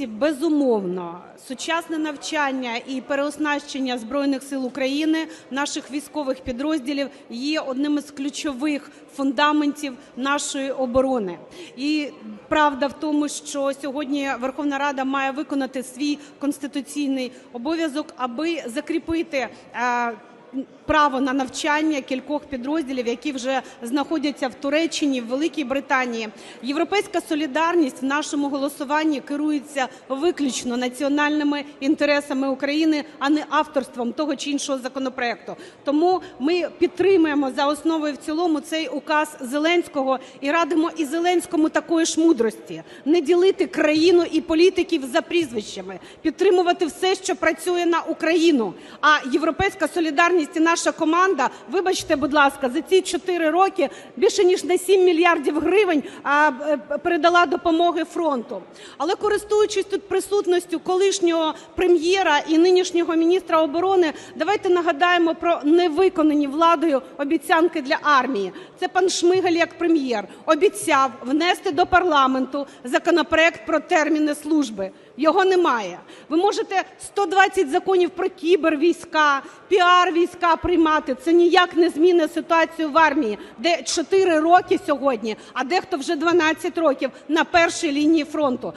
Безумовно, сучасне навчання і переоснащення Збройних сил України, наших військових підрозділів є одним із ключових фундаментів нашої оборони. І правда в тому, що сьогодні Верховна Рада має виконати свій конституційний обов'язок, аби закріпити е, право на навчання кількох підрозділів, які вже знаходяться в Туреччині, в Великій Британії. Європейська солідарність в нашому голосуванні керується виключно національними інтересами України, а не авторством того чи іншого законопроекту. Тому ми підтримуємо за основу і в цілому цей указ Зеленського і радимо і Зеленському такої ж мудрості не ділити країну і політиків за прізвищами, підтримувати все, що працює на Україну. А європейська солідарність і наша команда, вибачте, будь ласка, за ці 4 роки більше ніж на 7 мільярдів гривень е, передала допомоги фронту. Але користуючись тут присутністю колишнього прем'єра і нинішнього міністра оборони, давайте нагадаємо про невиконані владою обіцянки для армії. Це пан Шмигаль як прем'єр обіцяв внести до парламенту законопроект про терміни служби. Його немає. Ви можете 120 законів про кібервійська, піар-війська приймати. Це ніяк не змінить ситуацію в армії, де 4 роки сьогодні, а дехто вже 12 років на першій лінії фронту.